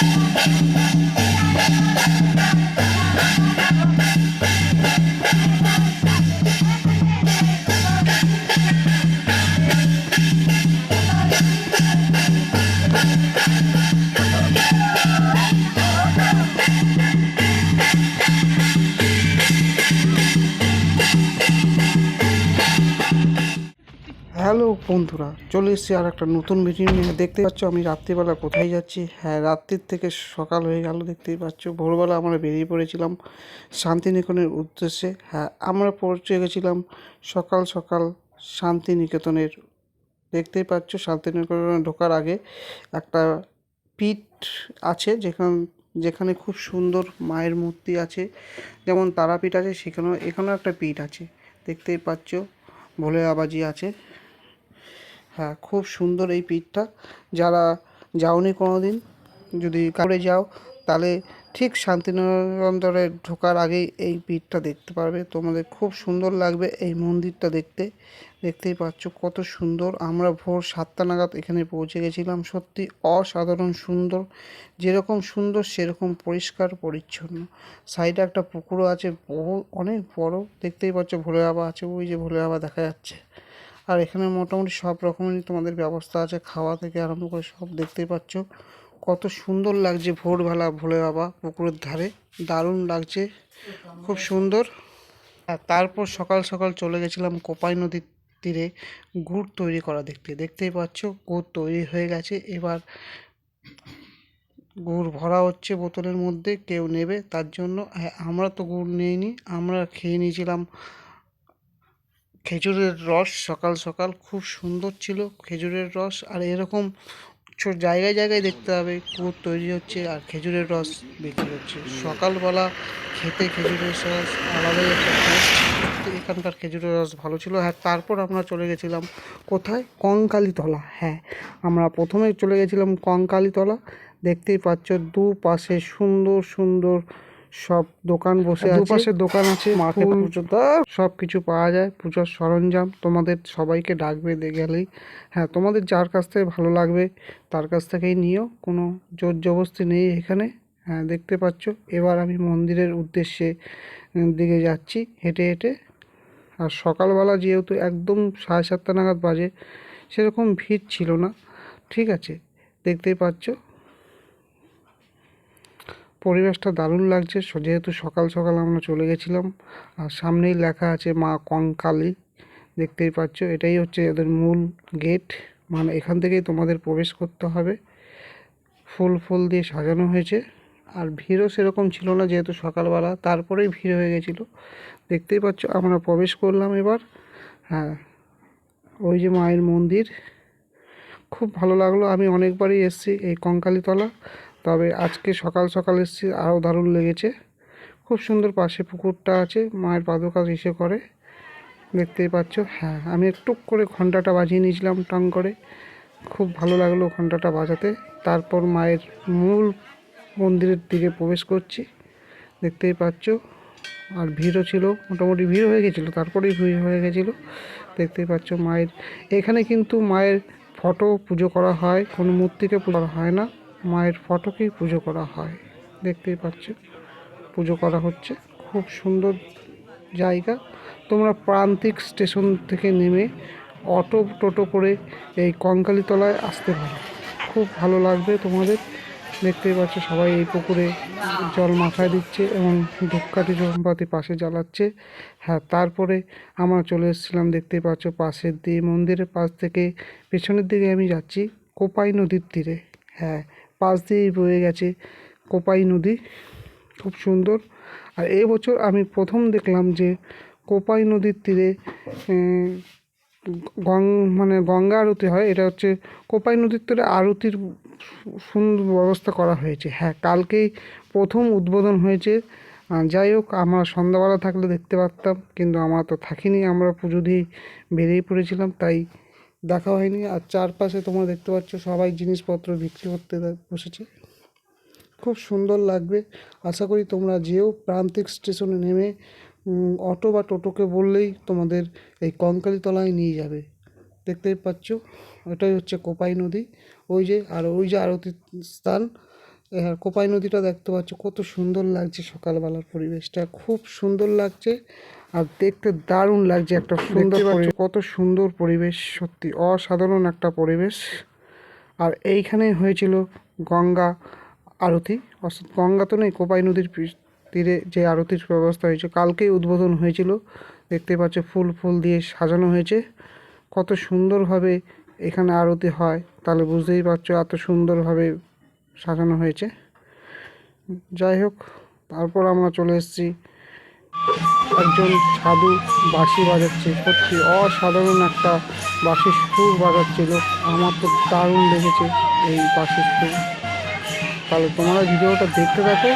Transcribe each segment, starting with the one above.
Thank you. বন্ধুরা, চলে এসেছি আর একটা নতুন ভিডিও নিয়ে। দেখতে পাচ্ছ আমি রাত্রিবেলা কোথায় যাচ্ছি? হ্যাঁ রাত্রির থেকে সকাল হয়ে গেল, দেখতেই পাচ্ছ। ভোরবেলা আমরা বেরিয়ে পড়েছিলাম শান্তিনিকেতনের উদ্দেশ্যে। হ্যাঁ আমরা পৌঁছে গেছিলাম সকাল সকাল শান্তিনিকেতনের। দেখতেই পাচ্ছ, শান্তিনিকেতনে ঢোকার আগে একটা পিঠ আছে, যেখান, যেখানে খুব সুন্দর মায়ের মূর্তি আছে। যেমন তারাপীঠ আছে, সেখানেও, এখানেও একটা পিঠ আছে। দেখতেই পাচ্ছ ভোলে আবাজি আছে। হ্যাঁ খুব সুন্দর এই পিঠটা। যারা যাওনি কোনো দিন যদি করে যাও, তাহলে ঠিক শান্তিনিকেতনে ঢোকার আগেই এই পিঠটা দেখতে পারবে। তোমাদের খুব সুন্দর লাগবে এই মন্দিরটা দেখতে। দেখতেই পাচ্ছ কত সুন্দর। আমরা ভোর সাতটা নাগাদ এখানে পৌঁছে গেছিলাম। সত্যি অসাধারণ সুন্দর। যেরকম সুন্দর, সেরকম পরিষ্কার, পরিচ্ছন্ন। সাইডে একটা পুকুরও আছে, বহু, অনেক বড়। দেখতেই পাচ্ছ ভোলে বাবা আছে, ওই যে ভোলে বাবা দেখা যাচ্ছে। আর এখানে মোটামুটি সব রকমেরই তোমাদের ব্যবস্থা আছে খাওয়া থেকে আরম্ভ করে সব দেখতেই পাচ্ছ। কত সুন্দর লাগছে ভোরবেলা ভোলে বাবা পুকুরের ধারে। দারুণ লাগছে খুব সুন্দর। আর তারপর সকাল সকাল চলে গেছিলাম কোপাই নদীর তীরে গুড় তৈরি করা দেখতে। দেখতেই পাচ্ছ গুড় তৈরি হয়ে গেছে। এবার গুড় ভরা হচ্ছে বোতলের মধ্যে কেউ নেবে তার জন্য। হ্যাঁ, আমরা তো গুড় নিইনি আমরা খেয়ে নিয়েছিলাম খেজুরের রস সকাল সকাল খুব সুন্দর ছিল খেজুরের রস। আর এরকম জায়গায় জায়গায় দেখতে হবে গুড় তৈরি হচ্ছে আর খেজুরের রস বিক্রি হচ্ছে। সকালবেলা খেতে খেজুরের রস আলাদাই একটা এখানকার খেজুরের রস ভালো ছিল। হ্যাঁ তারপর আমরা চলে গেছিলাম কোথায়? কঙ্কালীতলা। হ্যাঁ আমরা প্রথমে চলে গেছিলাম কঙ্কালীতলা। দেখতেই পাচ্ছ, দুপাশে সুন্দর সুন্দর সব দোকান বসে আছে। দুপাশে দোকান আছে মাকে পুজোটা সব কিছু পাওয়া যায় পুজোর সরঞ্জাম তোমাদের সবাইকে ডাকবে গেলেই। হ্যাঁ তোমাদের যার কাছ থেকে ভালো লাগবে তার কাছ থেকেই নিও কোনো জোর জবস্তি নেই এখানে। হ্যাঁ দেখতে পাচ্ছ এবার আমি মন্দিরের উদ্দেশ্যে দিকে যাচ্ছি হেঁটে হেঁটে। আর সকালবেলা যেহেতু একদম সাড়ে সাতটা নাগাদ বাজে সেরকম ভিড় ছিল না। ঠিক আছে দেখতেই পাচ্ছ। পরিবেশটা দারুণ লাগছে। যেহেতু সকাল সকাল আমরা চলে গেছিলাম, আর সামনেই লেখা আছে মা কঙ্কালী, দেখতেই পাচ্ছ। এটাই হচ্ছে এদের মূল গেট। মানে এখান থেকেই তোমাদের প্রবেশ করতে হবে। ফুল ফুল দিয়ে সাজানো হয়েছে। আর ভিড়ও সেরকম ছিল না যেহেতু সকালবেলা, তারপরেই ভিড় হয়ে গেছিল। দেখতেই পাচ্ছ, আমরা প্রবেশ করলাম এবার। হ্যাঁ ওই যে মায়ের মন্দির। খুব ভালো লাগল। আমি অনেকবারই এসেছি এই কঙ্কালীতলা। তবে আজকে সকাল সকাল এসেছি, আরও দারুণ লেগেছে। খুব সুন্দর পাশে পুকুরটা আছে, মায়ের পাদুকা ইসে করে। দেখতেই পাচ্ছ হ্যাঁ আমি একটু করে ঘন্টাটা বাজিয়ে নিয়েছিলাম টং করে। খুব ভালো লাগল ঘন্টাটা বাজাতে। তারপর মায়ের মূল মন্দিরের দিকে প্রবেশ করছি। দেখতেই পাচ্ছ, আর ভিড়ও ছিল, মোটামুটি ভিড় হয়ে গেছিল, তারপরেই ভিড় হয়ে গেছিল। দেখতেই পাচ্ছ মায়ের, এখানে কিন্তু মায়ের ফটো পুজো করা হয়, কোনো মূর্তিকে পুজো করা হয় না। মায়ের ফটোকেই পুজো করা হয়। দেখতেই পাচ্ছ পুজো করা হচ্ছে। খুব সুন্দর জায়গা। তোমরা প্রান্তিক স্টেশন থেকে নেমে অটো, টোটো করে এই কঙ্কালীতলায় আসতে পারো। খুব ভালো লাগবে তোমাদের। দেখতেই পাচ্ছ সবাই এই পুকুরে জল মাথায় দিচ্ছে এবং ধূপকাঠি জমপাতি পাশে জ্বালাচ্ছে। হ্যাঁ তারপরে আমরা চলে এসেছিলাম, দেখতেই পাচ্ছ পাশের দিয়ে মন্দিরের পাশ থেকে। পেছনের দিকে আমি যাচ্ছি, কোপাই নদীর তীরে। হ্যাঁ পাশ দিয়েই বয়ে গেছে কোপাই নদী। খুব সুন্দর। আর এবছর আমি প্রথম দেখলাম যে কোপাই নদীর তীরে গং মানে গঙ্গা আরতি হয়। এটা হচ্ছে কোপাই নদীর তীরে আরতির সুন্দর ব্যবস্থা করা হয়েছে। হ্যাঁ কালকেই প্রথম উদ্বোধন হয়েছে। যাই হোক, আমরা সন্ধ্যাবেলা থাকলে দেখতে পারতাম, কিন্তু আমরা তো থাকিনি। আমরা পুজো দিয়ে বেরিয়ে পড়েছিলাম, তাই দেখা হয়নি আর চারপাশে তোমরা দেখতে পাচ্ছ সবাই জিনিসপত্র বিক্রি করতে বসেছে। খুব সুন্দর লাগবে। আশা করি তোমরা যেও প্রান্তিক স্টেশনে নেমে অটো বা টোটোকে বললেই তোমাদের এই কঙ্কালীতলায় নিয়ে যাবে। দেখতেই পাচ্ছ, ওটাই হচ্ছে কোপাই নদী। ওই যে আর ওই যে আরতির স্থান আর কোপাই নদীটা দেখতে পাচ্ছ কত সুন্দর লাগছে সকালবেলার পরিবেশটা। খুব সুন্দর লাগছে। আর দেখতে দারুণ লাগছে একটা সুন্দর কত সুন্দর পরিবেশ সত্যি অসাধারণ একটা পরিবেশ। আর এইখানেই হয়েছিল গঙ্গা আরতি। অর্থাৎ গঙ্গা তো নেই কোপাই নদীর তীরে যে আরতির ব্যবস্থা হয়েছে কালকেই উদ্বোধন হয়েছিল। দেখতে পাচ্ছ ফুল ফুল দিয়ে সাজানো হয়েছে। কত সুন্দরভাবে এখানে আরতি হয় তাহলে বুঝতেই পারছ এত সুন্দরভাবে সাজানো হয়েছে। যাই হোক তারপর আমরা চলে এসেছি একজন সাধু বাঁশি বাজাচ্ছে। সত্যি অসাধারণ একটা বাঁশির সুর বাজাচ্ছিল আমার তো দারুণ লেগেছে এই বাঁশির সুর। তাহলে তোমরা ভিডিওটা দেখতে থাকো,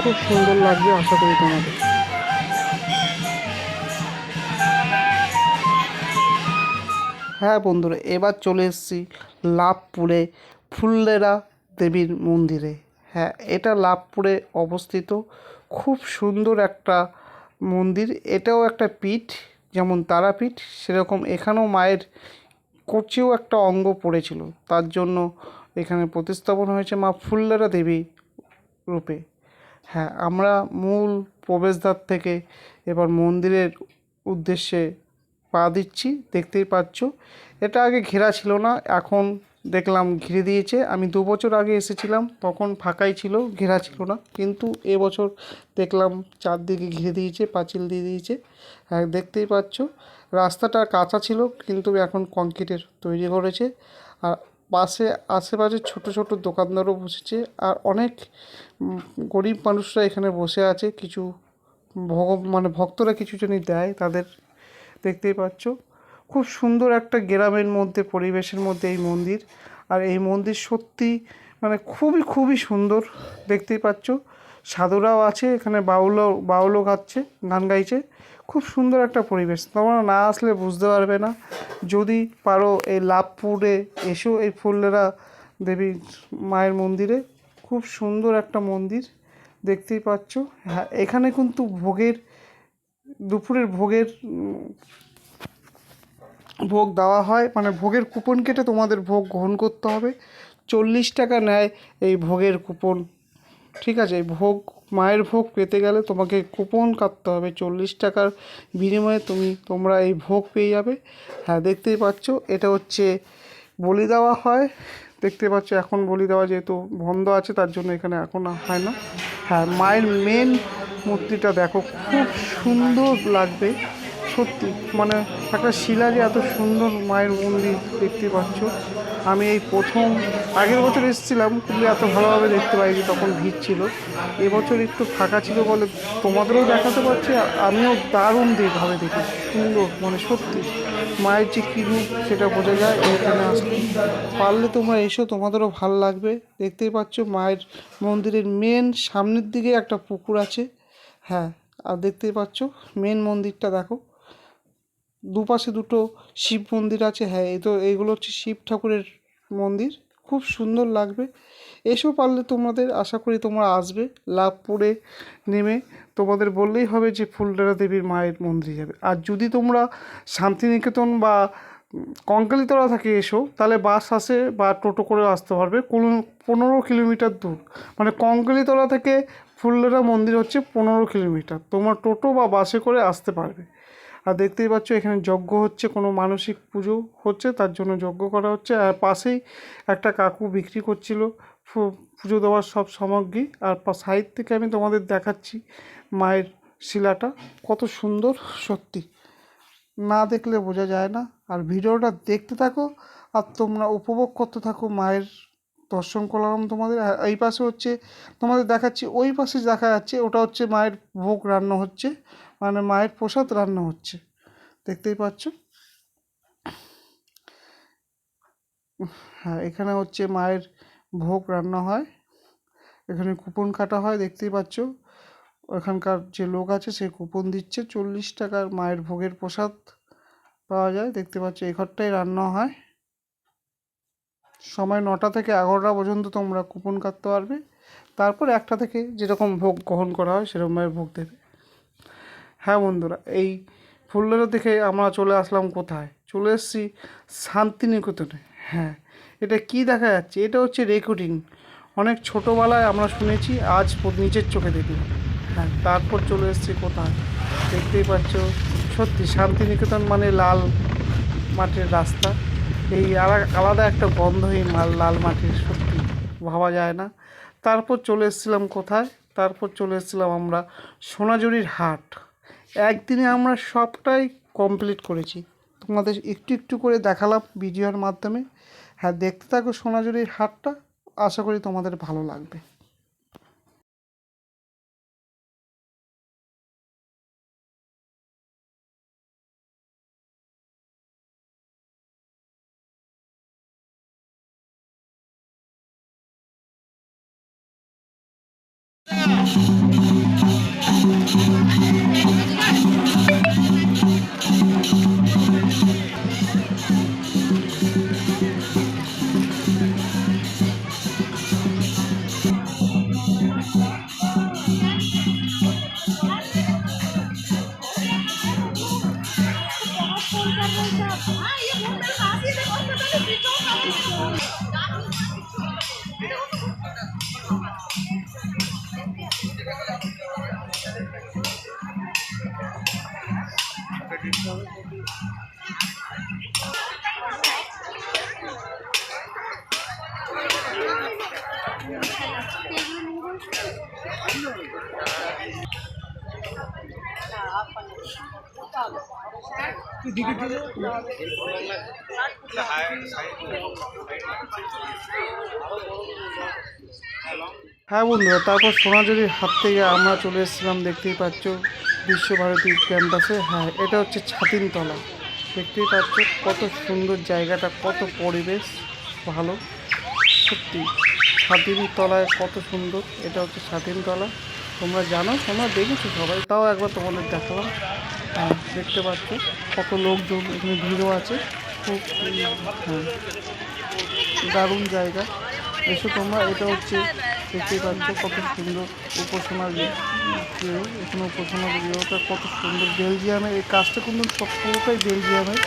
খুব সুন্দর লাগবে আশা করি তোমাদের। হ্যাঁ বন্ধুরা, এবার চলে এসেছি লাভপুরে ফুল্লেরা দেবীর মন্দিরে। হ্যাঁ এটা লাভপুরে অবস্থিত। খুব সুন্দর একটা মন্দির, এটাও একটা পীঠ, যেমন তারাপীঠ, সেরকম এখানেও মায়ের কচেও একটা অঙ্গ পড়েছিল। তার জন্য এখানে প্রতিস্থাপন হয়েছে মা ফুল্লেরা দেবী রূপে। হ্যাঁ আমরা মূল প্রবেশদ্বার থেকে এবার মন্দিরের উদ্দেশ্যে পা দিচ্ছি, দেখতেই পাচ্ছ। এটা আগে ঘেরা ছিল না, এখন দেখলাম ঘিরে দিয়েছে। আমি দু বছর আগে এসেছিলাম, তখন ফাঁকাই ছিল, ঘেরা ছিল না। কিন্তু এবছর দেখলাম চারদিকে ঘিরে দিয়েছে, পাঁচিল দিয়ে দিয়েছে। হ্যাঁ দেখতেই পাচ্ছ, রাস্তাটা কাঁচা ছিল, কিন্তু এখন কংক্রিটের তৈরি করেছে। আর পাশে, আশেপাশে ছোট ছোট দোকানদারও বসেছে। আর অনেক গরিব মানুষরা এখানে বসে আছে। কিছু ভগ মানে ভক্তরা কিছু জনই দেয় তাদের। দেখতেই পাচ্ছ। খুব সুন্দর একটা গ্রামের মধ্যে, পরিবেশের মধ্যে এই মন্দির। আর এই মন্দির সত্যি মানে খুবই খুবই সুন্দর, দেখতেই পাচ্ছ। সাধুরাও আছে, এখানে বাউলও বাউলও গাচ্ছে, গান গাইছে। খুব সুন্দর একটা পরিবেশ। তোমরা না আসলে বুঝতে পারবে না। যদি পারো এই লাভপুরে এসো, এই ফুল্লেরা দেবী মায়ের মন্দিরে। খুব সুন্দর একটা মন্দির, দেখতেই পাচ্ছ। হ্যাঁ এখানে কিন্তু ভোগের, দুপুরের ভোগের ভোগ দেওয়া হয়। মানে ভোগের কুপন কেটে তোমাদের ভোগ গ্রহণ করতে হবে। চল্লিশ টাকা নেয় এই ভোগের কুপন ঠিক আছে? এই ভোগ, মায়ের ভোগ পেতে গেলে তোমাকে কুপন কাটতে হবে। চল্লিশ টাকার বিনিময়ে তুমি, তোমরা এই ভোগ পেয়ে যাবে। হ্যাঁ দেখতেই পাচ্ছ, এটা হচ্ছে বলি দেওয়া হয়। দেখতে পাচ্ছ, এখন বলি দেওয়া যেহেতু বন্ধ আছে, তার জন্য এখানে এখন হয় না। হ্যাঁ মায়ের মেন মূর্তিটা দেখো, খুব সুন্দর লাগবে। সত্যি মানে একটা শিলা যে এত সুন্দর মায়ের মন্দির দেখতে পাচ্ছ। আমি এই প্রথম, আগের বছর এসেছিলাম, কিন্তু এত ভালোভাবে দেখতে পাইনি, তখন ভিড় ছিল। এবছর একটু ফাঁকা ছিল বলে তোমাদেরও দেখাতে পারছি আমিও দারুণ দেখভাবে দেখি, সুন্দর মানে সত্যি। মায়ের যে কী রূপ, সেটা বোঝা যায়, এখানে আসলে। পারলে তোমরা এসো, তোমাদেরও ভালো লাগবে। দেখতেই পাচ্ছ, মায়ের মন্দিরের মেন সামনের দিকে একটা পুকুর আছে। হ্যাঁ আর দেখতেই পাচ্ছ মেন মন্দিরটা দেখো। দুপাশে দুটো শিব মন্দির আছে হ্যাঁ এই তো এইগুলো হচ্ছে শিব ঠাকুরের মন্দির। খুব সুন্দর লাগবে। এসো পারলে তোমাদের, আশা করি তোমরা আসবে। লাভপুরে নেমে তোমাদের বললেই হবে যে ফুলডারা দেবীর মায়ের মন্দিরে যাবে। আর যদি তোমরা শান্তিনিকেতন বা কঙ্কালীতলা থেকে এসো, তাহলে বাস আসে বা টোটো করে আসতে পারবে কোনো পনেরো কিলোমিটার দূর। মানে কঙ্কালীতলা থেকে ফুলডারা মন্দির হচ্ছে পনেরো কিলোমিটার। তোমরা টোটো বা বাসে করে আসতে পারবে। আর দেখতেই পাচ্ছ, এখানে যজ্ঞ হচ্ছে, কোনো মানসিক পুজো হচ্ছে, তার জন্য যজ্ঞ করা হচ্ছে। আর পাশেই একটা কাকু বিক্রি করছিল পুজো দেওয়ার সব সামগ্রী। আর সাইড থেকে আমি তোমাদের দেখাচ্ছি মায়ের শিলাটা, কত সুন্দর, সত্যি। না দেখলে বোঝা যায় না। আর ভিডিওটা দেখতে থাকো, আর তোমরা উপভোগ করতে থাকো মায়ের দর্শন করলাম তোমাদের। এই পাশে হচ্ছে, তোমাদের দেখাচ্ছি, ওই পাশে দেখা যাচ্ছে, ওটা হচ্ছে মায়ের ভোগ রান্না হচ্ছে। মানে মায়ের প্রসাদ রান্না হচ্ছে। দেখতেই পাচ্ছ? হ্যাঁ এখানে হচ্ছে মায়ের ভোগ রান্না হয়। এখানে কুপন কাটা হয়, দেখতেই পাচ্ছ? ওখানকার যে লোক আছে, সে কুপন দিচ্ছে। চল্লিশ টাকার মায়ের ভোগের প্রসাদ পাওয়া যায়। দেখতে পাচ্ছ, এই ঘরটাই রান্না হয়। সময় নটা থেকে এগারোটা পর্যন্ত তোমরা কুপন কাটতে পারবে। তারপর একটা থেকে যেরকম ভোগ গ্রহণ করা হয়, সেরকম মায়ের ভোগ দেবে। হ্যাঁ বন্ধুরা, এই ফুলগুলো দেখে আমরা চলে আসলাম কোথায়? চলে এসেছি শান্তিনিকেতনে। হ্যাঁ এটা কি দেখা যাচ্ছে? এটা হচ্ছে রেকর্ডিং। অনেক ছোটোবেলায় আমরা শুনেছি, আজ নিজের চোখে দেখলাম। হ্যাঁ তারপর চলে এসেছি কোথায়? দেখতেই পাচ্ছ, সত্যি শান্তিনিকেতন মানে লাল মাটির রাস্তা। এই আলা- আলাদা একটা গন্ধ এই মাল লাল মাটির সত্যি ভাবা যায় না। তারপর চলে এসেছিলাম কোথায়? তারপর চলে এসেছিলাম আমরা সোনাঝুরির হাট। একদিনে আমরা সবটাই কমপ্লিট করেছি। তোমাদের একটু একটু করে দেখালাম ভিডিওর মাধ্যমে। হ্যাঁ দেখতে থাকো সোনাঝুরির হাটটা। আশা করি তোমাদের ভালো লাগবে। Long হ্যাঁ বন্ধুরা, তারপর সোনাঝুরির হাত থেকে আমরা চলে এসেছিলাম, দেখতেই পাচ্ছ, বিশ্বভারতী ক্যাম্পাসে। হ্যাঁ এটা হচ্ছে ছাতিনতলা। দেখতেই পাচ্ছ, কত সুন্দর জায়গাটা, কত পরিবেশ, ভালো। সত্যি, ছাতিনতলায় কত সুন্দর, এটা হচ্ছে ছাতিনতলা। তোমরা জানো, তোমরা দেখেছ সবাই, তাও একবার তোমাদের দেখালাম। হ্যাঁ দেখতে পাচ্ছ, কত লোকজন এখানে ভিড়ও আছে। খুব হ্যাঁ দারুণ জায়গা। এসো তোমরা, এটা হচ্ছে দেখতে পাচ্ছ কত সুন্দর উপাসনা এখানে উপাসনা গৃহটা কত সুন্দর। বেলজিয়ামের এই কাজটা কিন্তু সব পুরোটাই বেলজিয়ামের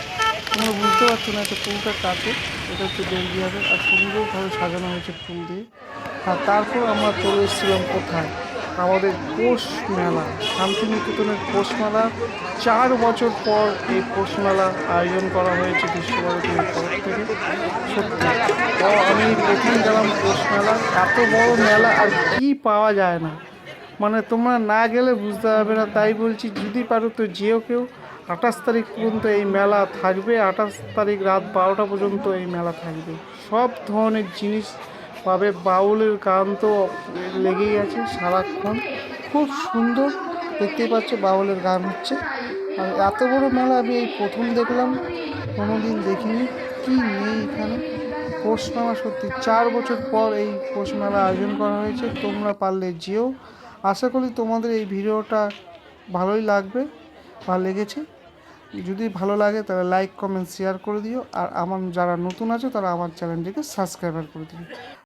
তোমরা বুঝতে পারছ না, এটা পুরোটা কাটে এটা হচ্ছে বেলজিয়ামের আর সুন্দরভাবে সাজানো হয়েছে ফুল দিয়ে। আর তারপর আমরা চলে এসেছিলাম কোথায়? আমাদের পৌষ মেলা, শান্তিনিকেতনের পৌষ মেলা। চার বছর পর এই পৌষ মেলা আয়োজন করা হয়েছে বিশ্বভারতীর তরফ থেকে। সত্যি। আমি প্রথম গেলাম পৌষ মেলা। এত বড় মেলা আর কি পাওয়া যায় না। মানে তোমরা না গেলে বুঝতে পারবে না। তাই বলছি, যদি পারো তো যেও কেউ। আঠাশ তারিখ পর্যন্ত এই মেলা থাকবে। আঠাশ তারিখ রাত বারোটা পর্যন্ত এই মেলা থাকবে। সব ধরনের জিনিস পাবে বাউলের গান তো লেগেই আছে সারাক্ষণ। খুব সুন্দর, দেখতেই পাচ্ছ বাউলের গান হচ্ছে। আর এত বড় মেলা আমি এই প্রথম দেখলাম কোনো দিন দেখিনি। কি নেই এখানে? পৌষ মেলা সত্যি চার বছর পর এই পৌষ মেলা আয়োজন করা হয়েছে, তোমরা পারলে যেও। আশা করি তোমাদের এই ভিডিওটা ভালোই লাগবে ভালো লেগেছে। যদি ভালো লাগে তাহলে লাইক, কমেন্ট, শেয়ার করে দিও। আর আমার যারা নতুন আছে তারা আমার চ্যানেলটিকে সাবস্ক্রাইবার করে দিও।